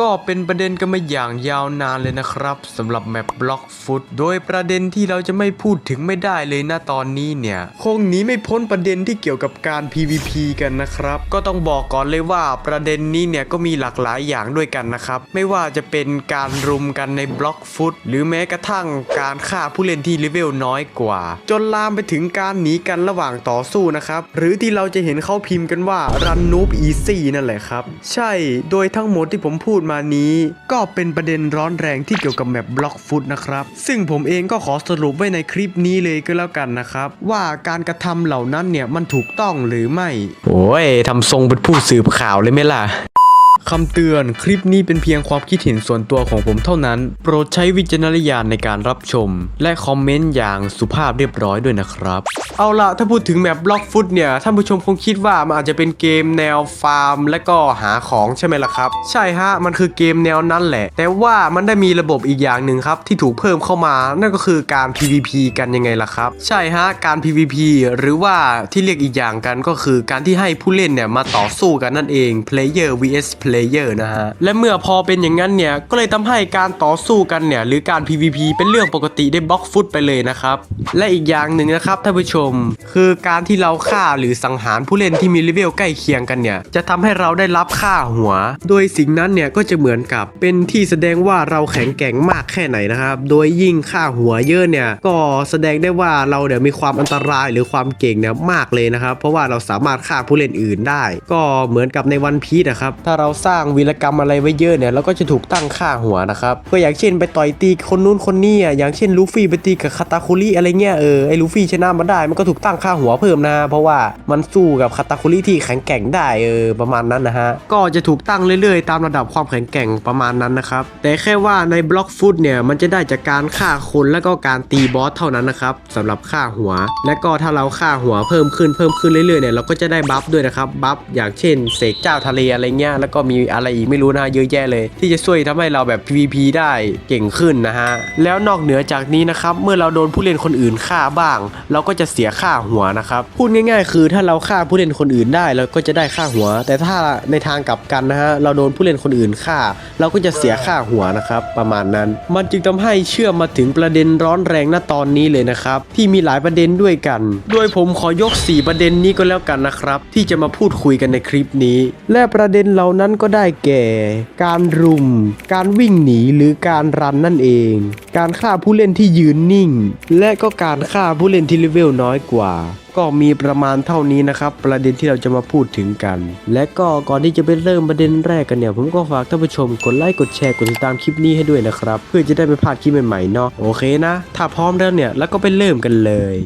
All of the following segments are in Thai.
ก็เป็นประเด็นกันมาอย่างยาวนานเลยนะครับสำหรับแมปบล็อกฟุตโดยประเด็นที่เราจะไม่พูดถึงไม่ได้เลยนะตอนนี้เนี่ย คงหนีไม่พ้นประเด็นที่เกี่ยวกับการ PVP กันนะครับ ก็ต้องบอกก่อนเลยว่าประเด็นนี้เนี่ยก็มีหลากหลายอย่างด้วยกันนะครับ ไม่ว่าจะเป็นการรุมกันในบล็อกฟุตหรือแม้กระทั่งการฆ่าผู้เล่นที่เลเวลน้อยกว่า จนลามไปถึงการหนีกันระหว่างต่อสู้นะครับหรือที่เราจะเห็นเขาพิมพ์กันว่ารันนูบอีซี่นั่นแหละครับใช่โดยทั้งหมดที่ผมพูดมานี้ ก็เป็นประเด็นร้อนแรงที่เกี่ยวกับแมปบล็อกฟุตนะครับ ซึ่งผมเองก็ขอสรุปไว้ในคลิปนี้เลยก็แล้วกันนะครับ ว่าการกระทำเหล่านั้นเนี่ยมันถูกต้องหรือไม่ โอ้ยทำทรงเป็นผู้สืบข่าวเลยไหมล่ะ คำเตือนคลิปนี้เป็นเพียงความคิดเห็นส่วนตัวของผมเท่านั้น โปรดใช้วิจารณญาณในการรับชม และคอมเมนต์อย่างสุภาพเรียบร้อยด้วยนะครับ เอาละถ้าพูดถึงแมปบล็อกฟุตเนี่ยท่านผู้ชมคงคิดว่ามันอาจจะเป็นเกมแนวฟาร์ม และก็หาของใช่ไหมล่ะครับ ใช่ฮะมันคือเกมแนวนั้นแหละ แต่ว่ามันได้มีระบบอีกอย่างหนึ่งครับที่ถูกเพิ่มเข้ามา นั่นก็คือการ PVP กันยังไงล่ะครับ ใช่ฮะการ PVP หรือว่าที่เรียกอีกอย่างกันก็คือการที่ให้ผู้เล่นเนี่ยมาต่อสู้กันนั่นเอง player vs player นะฮะ และเมื่อพอเป็นอย่างนั้นเนี่ย ก็เลยทำให้การต่อสู้กันเนี่ย หรือการ PVP เป็นเรื่องปกติได้บล็อกฟุตไปเลยนะครับ และอีกอย่างหนึ่งนะครับท่านผู้ชม คือการที่เราฆ่าหรือสังหารผู้เล่นที่มีเลเวลใกล้เคียงกันเนี่ย จะทำให้เราได้รับค่าหัว โดยสิ่งนั้นเนี่ยก็จะเหมือนกับเป็นที่แสดงว่าเราแข็งแกร่งมากแค่ไหนนะครับ โดยยิ่งค่าหัวเยอะเนี่ย ก็แสดงได้ว่าเราเนี่ยมีความอันตรายหรือความเก่งเนี่ยมากเลยนะครับ เพราะว่าเราสามารถฆ่าผู้เล่นอื่นได้ ก็เหมือนกับในวันพีชนะครับ ถ้าเราสร้างวีรกรรมอะไรไว้เยอะเนี่ยเราก็จะถูกตั้งค่าหัวนะครับก็อย่างเช่นไปต่อยตีคนนู้นคนนี้อะอย่างเช่นลูฟี่ไปตีกับคาตาคุริอะไรเงี้ยเออไอ้ลูฟี่ชนะมันได้มันก็ถูกตั้งค่าหัวเพิ่มนะเพราะว่ามันสู้กับคาตาคุริที่แข็งแกร่งได้เออประมาณนั้นนะฮะก็จะถูกตั้งเรื่อยๆ ตามระดับความแข็งแกร่งประมาณนั้นนะครับแต่แค่ว่าในบล็อกฟุตเนี่ยมันจะได้จากการฆ่าคนแล้วก็การตีบอสเท่านั้นนะครับสำหรับฆ่าหัว และก็ถ้าเราฆ่าหัวเพิ่มขึ้นเพิ่มขึ้นเรื่อยๆเนี่ยเราก็จะได้บัฟด้วยนะครับบัฟอย่างเช่นเสกเจ้าทะเลอะไรเงี้ยแล้วก็มีอะไรอีกไม่รู้นะเยอะแยะเลย ที่จะช่วยทำให้เราแบบ PVP ได้เก่งขึ้นนะฮะ แล้วนอกเหนือจากนี้นะครับเมื่อเราโดนผู้เล่นคนอื่นฆ่าบ้าง เราก็จะเสียค่าหัวนะครับพูดง่าย ๆ คือถ้าเราฆ่าผู้เล่นคนอื่นได้เราก็จะได้ค่าหัว แต่ถ้าในทางกลับกันนะฮะเราโดนผู้เล่นคนอื่นฆ่า เราก็จะเสียค่าหัวนะครับประมาณนั้น มันจึงทำให้เชื่อมมาถึงประเด็นร้อนแรงณตอนนี้เลยนะครับที่มีหลายประเด็นด้วยกัน โดยผมขอยก 4 ประเด็นนี้ก็แล้วกันนะครับที่จะมาพูดคุยกันในคลิปนี้ และประเด็นเหล่านั้นก็ได้แก่ การรุม การวิ่งหนีหรือการรันนั่นเอง การฆ่าผู้เล่นที่ยืนนิ่ง และก็การฆ่าผู้เล่นที่เลเวลน้อยกว่าก็มีประมาณเท่านี้นะครับ ประเด็นที่เราจะมาพูดถึงกัน และก็ก่อนที่จะไปเริ่มประเด็นแรกกันเนี่ย ผมก็ฝากท่านผู้ชมกดไลค์กดแชร์กดติดตามคลิปนี้ให้ด้วยนะครับ เพื่อจะได้ไม่พลาดคลิปใหม่ๆเนาะโอเคนะ ถ้าพร้อมแล้วเนี่ย แล้วก็ไปเริ่มกันเลย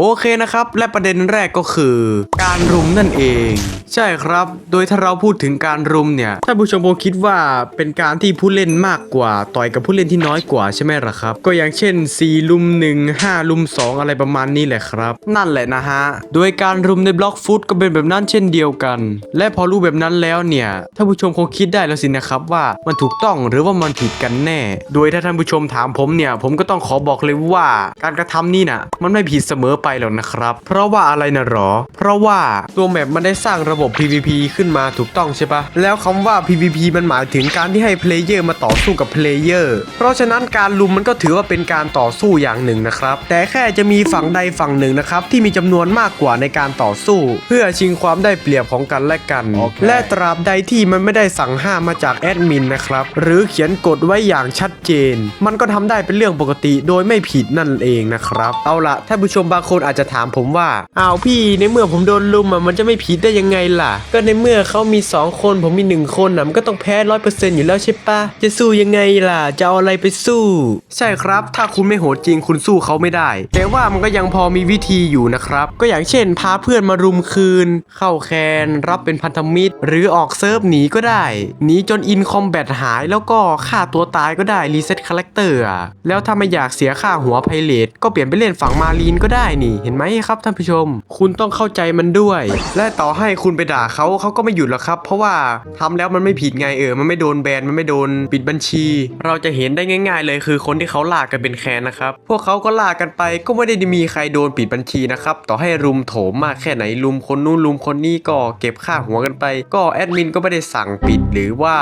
โอเคนะครับ และประเด็นแรกก็คือ การรุมนั่นเอง ใช่ครับ โดยถ้าเราพูดถึงการรุมเนี่ยท่านผู้ชมคงคิดว่าเป็นการที่ผู้เล่นมากกว่า ต่อยกับผู้เล่นที่น้อยกว่าใช่ไหมล่ะครับ ก็อย่างเช่น 4 ลุม 1 5 ลุม 2 อะไรประมาณนี้แหละครับ นั่นแหละนะฮะ โดยการรุมในบล็อกฟุตก็เป็นแบบนั้นเช่นเดียวกัน และพอรู้แบบนั้นแล้วเนี่ยท่านผู้ชมคงคิดได้แล้วสินะครับว่ามันถูกต้องหรือว่ามันผิดกันแน่ โดยถ้าท่านผู้ชมถามผมเนี่ยผมก็ต้องขอบอกเลยว่า การกระทำนี่น่ะมันไม่ผิดเสมอไปหรอกนะครับ เพราะว่าอะไรนะหรอ เพราะว่าตัวแมปมันได้สร้างระบบ PVP ขึ้นมาถูกต้องใช่ปะแล้วคำว่า PVP มันหมายถึงการที่ให้เพลเยอร์มาต่อสู้กับเพลเยอร์เพราะฉะนั้นการลุมมันก็ถือว่าเป็นการต่อสู้อย่างหนึ่งนะครับ แต่แค่จะมีฝั่งใดฝั่งหนึ่งนะครับที่มีจำนวนมากกว่าในการต่อสู้ เพื่อชิงความได้เปรียบของกันและกันโอเคและตราบใดที่มันไม่ได้สั่งห้ามมาจากแอดมินนะครับหรือเขียนกฎไว้อย่างชัดเจน มันก็ทำได้เป็นเรื่องปกติโดยไม่ผิดนั่นเองนะครับ เอาละท่านผู้ชมบางคนอาจจะถามผมว่าอ้าวพี่ในเมื่อผมโดนลุมอะมันจะไม่ผิดได้ยังไงล่ะ ก็ในเมื่อเขามี 2 คนผมมี 1 คนอะมันก็ต้องแพ้ร้อยเปอร์เซ็นต์อยู่แล้วใช่ปะจะสู้ยังไงล่ะ จะเอาอะไรไปสู้ ใช่ครับ ถ้าคุณไม่โหดจริงคุณสู้เขาไม่ได้ แต่ว่ามันก็ยังพอมีวิธีอยู่นะครับ ก็อย่างเช่น พาเพื่อนมารุมคืน เข้าแคนรับเป็นพันธมิตร หรือออกเซิร์ฟหนีก็ได้หนีจนอินคอมแบทหายแล้วก็ฆ่าตัวตายก็ได้รีเซ็ตคาแรคเตอร์แล้วถ้าไม่อยากเสียค่าหัวไพเรตก็เปลี่ยนไปเล่นฝั่งมารีนก็ได้นี่เห็นไหมครับท่านผู้ชม คุณต้องเข้าใจมันด้วย และต่อให้คุณไปด่าเขาเขาก็ไม่หยุดหรอกครับ เพราะว่าทำแล้วมันไม่ผิดไงเออ มันไม่โดนแบนมันไม่โดนปิดบัญชี เราจะเห็นได้ง่าย ๆ เลยคือคนที่เขาลากกันเป็นแคนนะครับพวกเขาก็ลากกันไปก็ไม่ได้มีใครโดนปิดบัญชีนะครับต่อให้รุมโถมมากแค่ไหนรุมคนนู้นรุมคนนี้ก็เก็บค่าหัวกันไป ก็แอดมินก็ไม่ได้สั่งปิดหรือว่า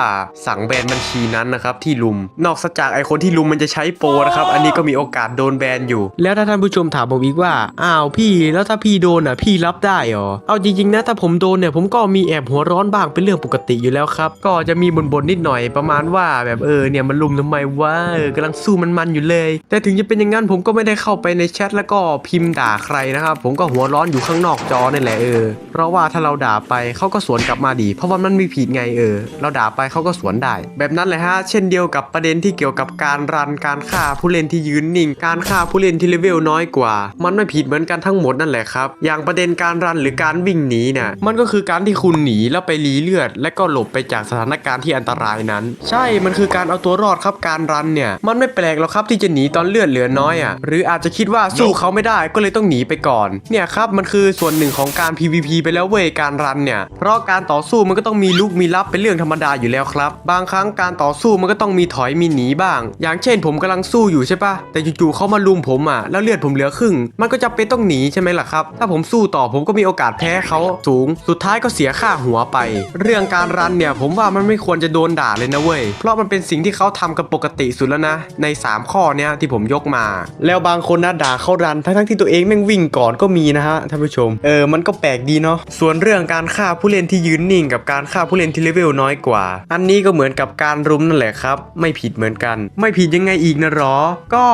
สั่งแบนบัญชีนั้นนะครับที่ลุม นอกจากไอคนที่ลุมมันจะใช้โปรนะครับอันนี้ก็มีโอกาสโดนแบนอยู่ แล้วถ้าท่านผู้ชมถามผมอีกว่าอ้าวพี่แล้วถ้าพี่โดนอะพี่รับได้เหรอเอาจริงๆนะถ้าผมโดนเนี่ยผมก็มีแอบหัวร้อนบ้างเป็นเรื่องปกติอยู่แล้วครับ ก็จะมีบ่นๆนิดหน่อยประมาณว่าแบบเออเนี่ยมันลุมทำไมวะเออกำลังสู้มันๆอยู่เลย แต่ถึงจะเป็นอย่างนั้นผมก็ไม่ได้เข้าไปในแชทแล้วก็พิมพ์ด่าใครนะครับผมก็หัวร้อนอยู่ข้างนอกจอนี่แหละเออเพราะว่าถ้าเราด่าไปเขาก็สวนกลับมาดี เพราะว่ามันม่ผิดไงเออ เราด่าไปเขาก็สวนได้ แบบนั้นเลยฮะเช่นเดียวกับประเด็นที่เกี่ยวกับการรันการฆ่าผู้เล่นที่ยืนนิ่ง การฆ่าผู้เล่นที่เลเวลน้อยกว่า มันไม่ผิดผิดเหมือนกันทั้งหมดนั่นแหละครับ อย่างประเด็นการรันหรือการวิ่งหนีเนี่ยมันก็คือการที่คุณหนีแล้วไปรีเลือด และก็หลบไปจากสถานการณ์ที่อันตรายนั้น ใช่มันคือการเอาตัวรอดครับการรันเนี่ยมันไม่แปลกหรอกครับที่จะหนีตอนเลือดเหลือน้อยอะหรืออาจจะคิดว่าสู้เขาไม่ได้ก็เลยต้องหนีไปก่อนเนี่ยครับมันคือส่วนหนึ่งของการ PVP ไปแล้วเว้ยการรันเนี่ยเพราะการต่อสู้มันก็ต้องมีลุกมีรับเป็นเรื่องธรรมดาอยู่แล้วครับ บางครั้งการต่อสู้มันก็ต้องมีถอยมีหนีบ้าง อย่างเช่นผมกำลังสู้อยู่ใช่ปะแต่จู่ๆเขามาลุมผมอะแล้วเลือดผมเหลือครึ่ง มันก็จะเป็นต้องหนีใช่ไหมล่ะครับ ถ้าผมสู้ต่อผมก็มีโอกาสแพ้เขาสูง สุดท้ายก็เสียค่าหัวไป เรื่องการรันเนี่ยผมว่ามันไม่ควรจะโดนด่าเลยนะเว้ย เพราะมันเป็นสิ่งที่เขาทำกันปกติสุดแล้วนะ ใน 3 ข้อเนี้ยที่ผมยกมา แล้วบางคนนะด่าเขารันทั้งที่ตัวเองแม่งวิ่งก่อนก็มีนะฮะท่านผู้ชม เออมันก็แปลกดีเนาะ ส่วนเรื่องการฆ่าผู้เล่นที่ยืนนิ่ง กับการฆ่าผู้เล่นที่เลเวลน้อยกว่า อันนี้ก็เหมือนกับการรุมนั่นแหละครับ ไม่ผิดเหมือนกัน ไม่ผิดยังไงอีกนะหรอ ก็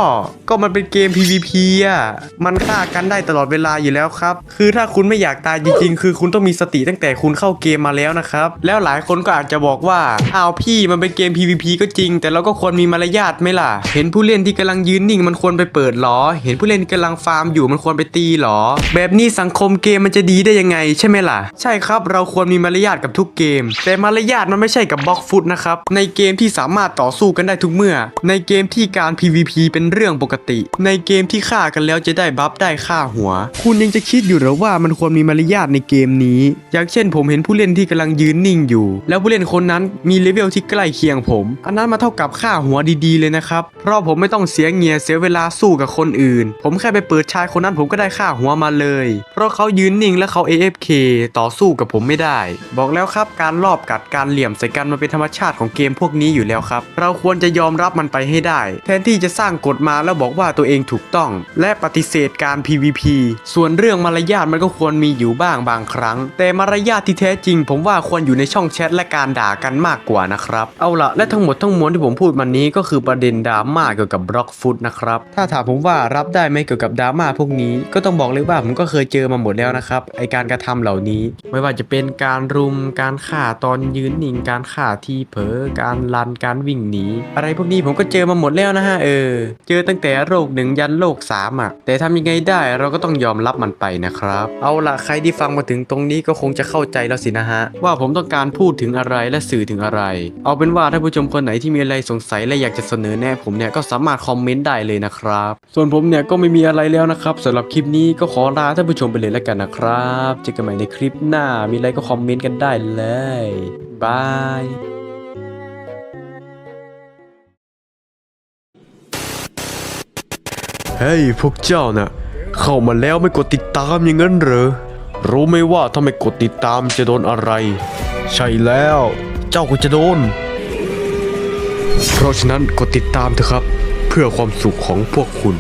ก็มันเป็นเกม PVP อะ มันฆ่ากันได้ตลอดเวลาอยู่แล้วครับคือถ้าคุณไม่อยากตายจริงๆ คือคุณต้องมีสติตั้งแต่คุณเข้าเกมมาแล้วนะครับแล้วหลายคนก็อาจจะบอกว่าอ้าวพี่มันเป็นเกม PVP ก็จริง แต่เราก็ควรมีมารยาทไหมล่ะ เห็นผู้เล่นที่กำลังยืนนิ่งมันควรไปเปิดหรอ เห็นผู้เล่นที่กำลังฟาร์มอยู่มันควรไปตีหรอ แบบนี้สังคมเกมมันจะดีได้ยังไง ใช่ไหมล่ะ ใช่ครับเราควรมีมารยาทกับทุกเกม แต่มารยาทมันไม่ใช่กับบล็อกฟุตนะครับในเกมที่สามารถต่อสู้กันได้ทุกเมื่อ ในเกมที่การ PVP เป็นเรื่องปกติ ในเกมที่ฆ่ากันแล้วจะได้บัฟได้ค่าหัว คุณยังจะคิดอยู่หรือว่ามันควรมีมารยาทในเกมนี้ อย่างเช่น ผมเห็นผู้เล่นที่กำลังยืนนิ่งอยู่ แล้วผู้เล่นคนนั้นมีเลเวลที่ใกล้เคียงผม อันนั้นมาเท่ากับค่าหัวดีๆ เลยนะครับ เพราะผมไม่ต้องเสียเงียเสียเวลาสู้กับคนอื่น ผมแค่ไปเปิดชายคนนั้นผมก็ได้ค่าหัวมาเลย เพราะเขายืนนิ่งและเขา AFK ต่อสู้กับผมไม่ได้ บอกแล้วครับการรอบกัดการเหลี่ยมใส่กันมันเป็นธรรมชาติของเกมพวกนี้อยู่แล้วครับ เราควรจะยอมรับมันไปให้ได้ แทนที่จะสร้างกฎมาแล้วบอกว่าตัวเองถูกต้อง และปฏิเสธการ PVP ส่วนเรื่องมารยาทมันก็ควรมีอยู่บ้างบางครั้ง แต่มารยาทที่แท้จริง ผมว่าควรอยู่ในช่องแชทและการด่ากันมากกว่านะครับ เอาละและทั้งหมดทั้งมวลที่ผมพูดมันนี้ก็คือประเด็นดราม่าเกี่ยวกับบล็อกฟุตนะครับ ถ้าถามผมว่ารับได้ไหมเกี่ยวกับดราม่าพวกนี้ก็ต้องบอกเลยว่าผมก็เคยเจอมาหมดแล้วนะครับไอการกระทำเหล่านี้ ไม่ว่าจะเป็นการรุมการฆ่าตอนยืนนิ่งการฆ่าที่เผลอการลันการวิ่งหนีอะไรพวกนี้ผมก็เจอมาหมดแล้วนะฮะเออ เจอตั้งแต่โรคหนึ่งยันโรคสามอะแต่ทำยังไงได้เราก็ต้องยอมรับมันไปนะครับ เอาละใครที่ฟังมาถึงตรงนี้ก็คงจะเข้าใจแล้วสินะฮะ ว่าผมต้องการพูดถึงอะไรและสื่อถึงอะไร เอาเป็นว่าถ้าผู้ชมคนไหนที่มีอะไรสงสัยและอยากจะเสนอแนะผมเนี่ยก็สามารถคอมเมนต์ได้เลยนะครับ ส่วนผมเนี่ยก็ไม่มีอะไรแล้วนะครับสำหรับคลิปนี้ก็ขอลาท่านผู้ชมไปเลยแล้วกันนะครับเจอกันใหม่ในคลิปหน้ามีอะไรก็คอมเมนต์กันได้เลยบายเฮ้ยพวกเจ้าน่ะ เข้ามาแล้วไม่กดติดตามอย่างนั้นเหรอ รู้ไหมว่าถ้าไม่กดติดตามจะโดนอะไร ใช่แล้ว เจ้าก็จะโดน เพราะฉะนั้นกดติดตามเถอะครับ เพื่อความสุขของพวกคุณ